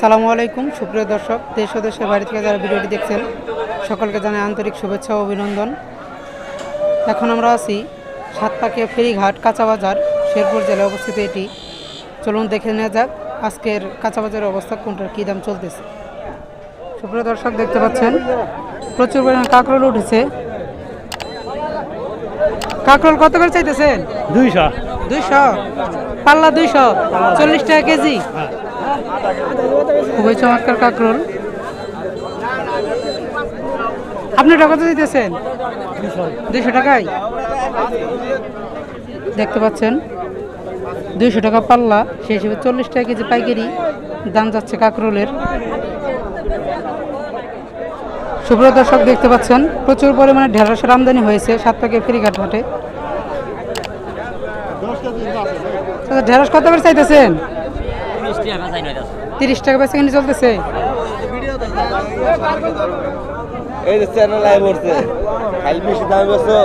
সালামু আলাইকুম সুপ্রিয় দর্শক দেশ ও দেশের বাড়ি থেকে যারা ভিডিওটি দেখছেন সকলকে জানাই আন্তরিক শুভেচ্ছা ও অভিনন্দন। এখন আমরা আছি সাতপাকে ফেরিঘাট কাঁচা বাজার শেরপুর জেলায় অবস্থিত এটি। চলুন দেখে নেওয়া যাক আজকের কাঁচা বাজারের অবস্থা কোনটার কী দাম চলতেছে। সুপ্রিয় দর্শক দেখতে পাচ্ছেন প্রচুর পরিমাণে কাঁকরোল উঠেছে। কাঁকরোল কত করে চাইতেছেন? দুইশো। দুইশো? পাল্লা দুইশো? চল্লিশ টাকা কেজি? খুবই চমৎকার কাঁকরোল। আপনি টাকা কত দিতেছেন? দুইশো টাকায়? দেখতে পাচ্ছেন দুইশো টাকা পাল্লা সেই হিসেবে চল্লিশ টাকা কেজি পাইকারি দাম যাচ্ছে কাঁকরোলের। সুপ্রিয় দর্শক দেখতে পাচ্ছেন প্রচুর পরিমাণে ঢেঁড়সের আমদানি হয়েছে সাত প্যাকেট ফেরিঘাট ঘাটে আচ্ছা, ঢেঁড়স কত করে চাইতেছেন? তিরিশ টাকা বেচে কিনে চলতেছে? এই যে চ্যানেল লাইভ করছে। খালি বেশি দামে বেছো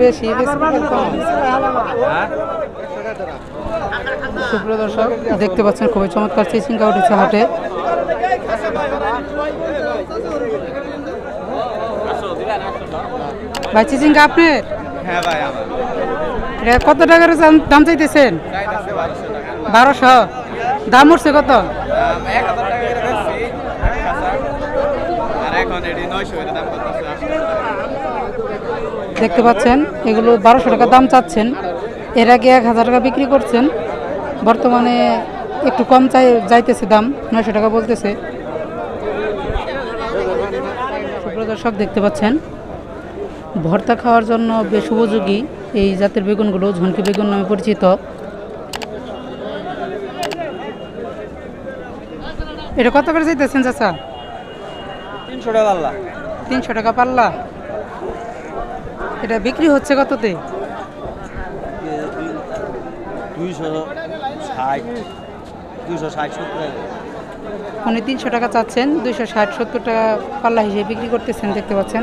বেশি। সুপ্রিয় দর্শক দেখতে পাচ্ছেন খুবই চমৎকার চিচিঙ্গা উঠেছে হাটে। ভাই চিচিঙ্গা আপনার? হ্যাঁ ভাই আমার। কত টাকার দাম- চাইতেছেন? বারোশো। দাম উঠছে কত? দেখতে পাচ্ছেন, এগুলো বারোশো টাকা দাম চাচ্ছেন। এর আগে এক হাজার টাকা বিক্রি করছেন। বর্তমানে একটু কম চাই, যাইতেছে দাম, নয়শো টাকা বলতেছে। দর্শক, দেখতে পাচ্ছেন ভর্তা খাওয়ার জন্য বেশ উপযোগী। এই জাতের বেগুনগুলো ঝুনকি বেগুন নামে পরিচিত। এটা কত করে চাইতেছেন চাচা? তিনশো টাকা আল্লাহ তিনশো টাকা পাল্লা। এটা বিক্রি হচ্ছে কততে? দুইশো ষাট দুইশো ষাট সত্তর। উনি তিনশো টাকা চাচ্ছেন দুইশো ষাট সত্তর টাকা পাল্লা হিসেবে বিক্রি করতেছেন দেখতে পাচ্ছেন।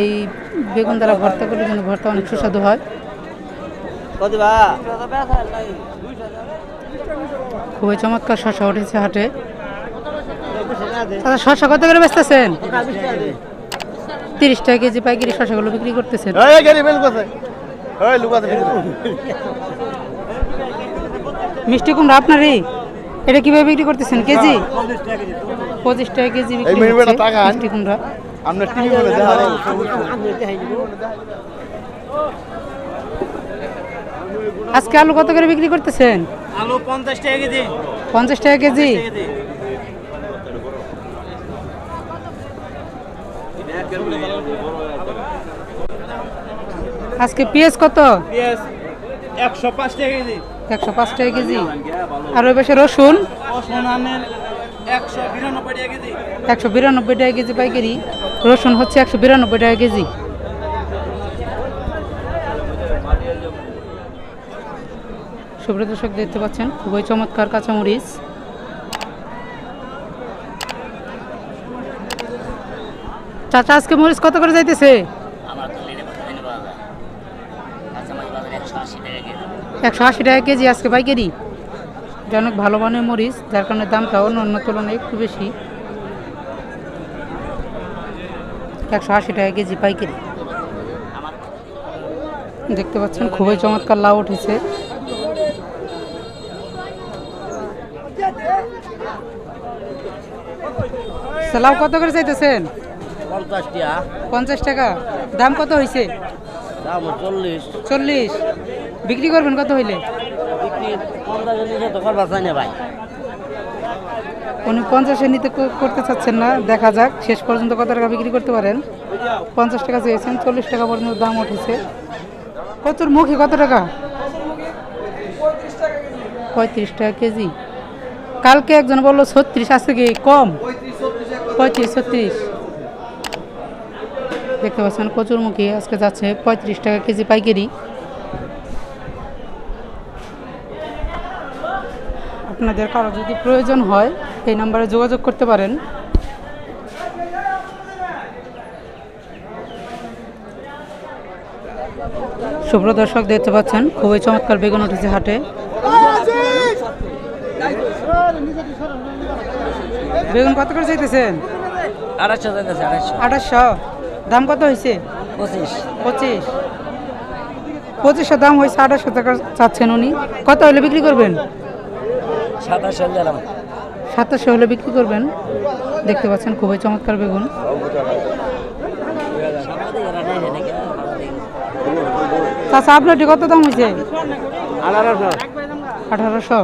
এই বেগুন দ্বারা ভর্তা করলে কিন্তু ভর্তা অনেক সুস্বাদু হয়। খুবই চমৎকার শশা উঠেছে হাটে। আচ্ছা শশা কত করে বেচতেছেন? তিরিশ টাকা কেজি পাইকারি শশাগুলো বিক্রি করতেছেন। মিষ্টি কুমড়া আপনারই? এটা কীভাবে বিক্রি করতেছেন? কেজি? পঁচিশ টাকা কেজি বিক্রি। কুমড়া। আমরা টিভি বলে দেখা আজকে আলু কত করে বিক্রি করতেছেন? আলু পঞ্চাশ টাকা কেজি? পঞ্চাশ টাকা কেজি। আজকে পেঁয়াজ কত? পেঁয়াজ একশো পাঁচ টাকা কেজি। একশো পাঁচ টাকা কেজি। আর ওই পাশে রসুন। একশো বিরানব্বই টাকা কেজি পাইকারি। রসুন হচ্ছে একশো বিরানব্বই টাকা কেজি। সুব্রত দর্শক, দেখতে পাচ্ছেন, খুবই চমৎকার কাঁচামরিচ। চাচা, আজকে মরিচ কত করে যাইতেছে? একশো আশি টাকা কেজি। আজকে পাইকারি। এটা অনেক ভালো মানের মরিচ যার কারণে দামটা অন্য অন্য তুলনায় একটু বেশি। একশো আশি টাকা কেজি পাইকারি। দেখতে পাচ্ছেন খুবই চমৎকার লাউ উঠেছে। লাউ কত করে চাইতেছেন? পঞ্চাশ টাকা। দাম কত হয়েছে চল্লিশ। বিক্রি করবেন কত হইলে? উনি পঞ্চাশে নিতে করতে চাচ্ছেন না দেখা যাক। শেষ পর্যন্ত কত টাকা বিক্রি করতে পারেন? পঞ্চাশ টাকা চেয়েছেন চল্লিশ টাকা পর্যন্ত দাম উঠেছে। প্রচুর মুখে কত টাকা? পঁয়ত্রিশ টাকা কেজি। কালকে একজন বলল ছত্রিশ আছে কি কম? পঁয়ত্রিশ ছত্রিশ। দেখতে পাচ্ছেন কচুরমুখী আজকে যাচ্ছে পঁয়ত্রিশ টাকা কেজি পাইকারি। আপনাদের কারও যদি প্রয়োজন হয় এই নাম্বারে যোগাযোগ করতে পারেন। সুপ্র দর্শক দেখতে পাচ্ছেন খুবই চমৎকার বেগুন উঠেছে হাটে। বেগুন কত করে চাইতেছেন? আড়াইশো যাইতেছে আড়াইশো। আঠাশশো দাম কত হয়েছে? পঁচিশ। পঁচিশ। পঁচিশশো দাম হয়েছে আঠাশশো টাকা চাচ্ছেন উনি। কত হলে বিক্রি করবেন? সাতাশশো হলে বিক্রি করবেন। দেখতে পাচ্ছেন খুবই চমৎকার বেগুন। চাচা আপনারটি কত দাম হয়েছে? আঠারোশো।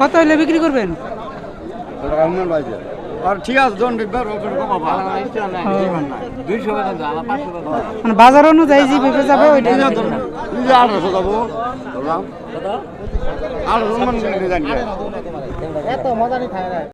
কত হলে বিক্রি করবেন? মানে বাজার অনুযায়ী যে পেঁপে যাবে ওইটা আঠারোশো যাব আঠারোশো মানে জানি